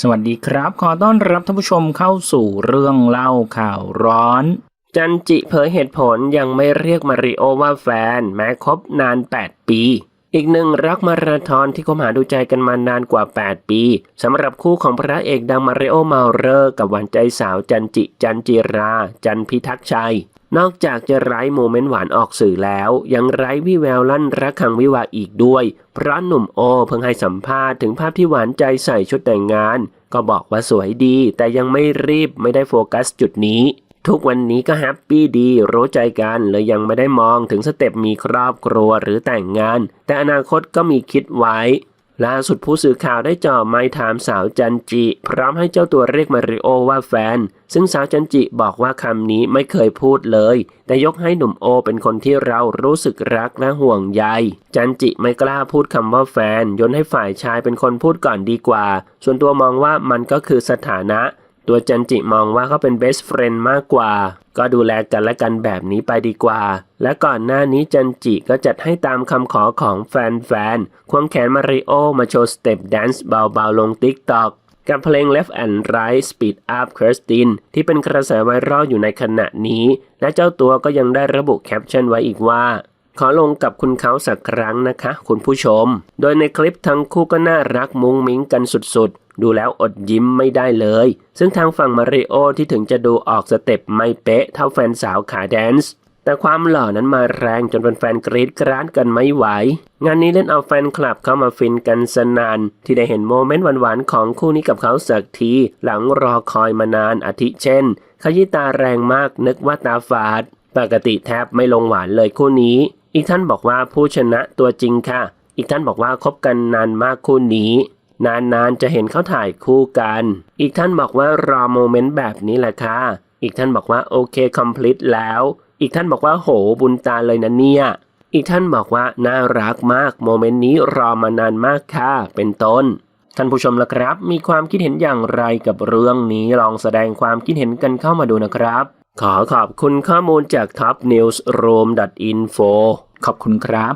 สวัสดีครับ ขอต้อนรับท่านผู้ชมเข้าสู่เรื่องเล่าข่าวร้อน จันจิเผยเหตุผลยังไม่เรียกมาริโอว่าแฟน แม้คบนาน 8 ปี อีกหนึ่งรักมาราธอนที่คบหาดูใจกันมานานกว่า 8 ปีสำหรับคู่ของพระเอกดังมาริโอมาเรอร์กับหวานใจสาวจันจิจันจิรา จันพิทักษ์ชัย นอกจากจะไร้โมเมนต์หวานออกสื่อแล้ว ยังไร้วิแววลั่นรักขังวิวาอีกด้วย เพราะหนุ่มโอเพิ่งให้สัมภาษณ์ถึงภาพที่หวานใจใส่ชุดแต่งงาน ก็บอกว่าสวยดี แต่ยังไม่รีบไม่ได้โฟกัสจุดนี้ ทุกวันนี้ก็แฮปปี้ดี รู้ใจกันเลยยังไม่ได้มองถึงสเต็ปมีครอบครัวหรือแต่งงาน แต่อนาคตก็มีคิดไว้ ล่าสุดผู้สื่อข่าวได้จ่อไม้ถามสาวจันจิ พร้อมให้เจ้าตัวเรียกมาริโอว่าแฟน ซึ่งสาวจันจิบอกว่าคำนี้ไม่เคยพูดเลย แต่ยกให้หนุ่มโอเป็นคนที่เรารู้สึกรักและห่วงใย จันจิไม่กล้าพูดคำว่าแฟนยนให้ฝ่ายชายเป็นคนพูดก่อนดีกว่า ส่วนตัวมองว่ามันก็คือสถานะ ตัวจันจิมองว่าเขาเป็น best friend มากกว่า ก็ดูแลกันและกันแบบนี้ไปดีกว่า และก่อนหน้านี้จันจิก็จัดให้ตามคำขอของแฟนๆ ควงแขนมาริโอมาโชว์สเต็ปแดนซ์เบาๆ ลง TikTok กับเพลง Left and Right Speed Up Kirsten ที่เป็นกระแสไวรัลอยู่ในขณะนี้ และเจ้าตัวก็ยังได้ระบุแคปชั่นไว้อีกว่า ขอลงกับคุณเขาสักครั้งนะคะ คุณผู้ชม โดยในคลิปทั้งคู่ก็น่ารักมุ้งมิ้งกันสุดๆ ดูแล้วอดยิ้มไม่ได้เลย ซึ่งทางฝั่งมาริโอที่ถึงจะดูออกสเต็ปไม่เป๊ะเท่าแฟนสาวขาแดนซ์แต่ความหล่อนั้นมาแรงจนเป็นแฟนๆกรีดกราดกันไม่ไหว งานนี้เล่นเอาแฟนคลับเข้ามาฟินกันสนาน ที่ได้เห็นโมเมนต์หวานๆของคู่นี้กับเขาสักที หลังรอคอยมานานอาทิเช่น ขยี้ตาแรงมากนึกว่าตาฝาด ปกติแทบไม่ลงหวานเลยคู่นี้ อีกท่านบอกว่าผู้ชนะตัวจริงค่ะ อีกท่านบอกว่าคบกันนานมากคู่นี้ นานๆจะเห็นเขาถ่ายคู่กัน อีกท่านบอกว่ารอโมเมนต์แบบนี้แหละค่ะ อีกท่านบอกว่าโอเคคอมพลีทแล้ว อีกท่านบอกว่าโหบุญตาเลยนะเนี่ย อีกท่านบอกว่าน่ารักมากโมเมนต์นี้รอมานานมากค่ะ เป็นต้นท่านผู้ชมละครับ มีความคิดเห็นอย่างไรกับเรื่องนี้ลองแสดงความคิดเห็นกันเข้ามาดูนะครับ ขอขอบคุณข้อมูลจาก topnewsroom.info ขอบคุณครับ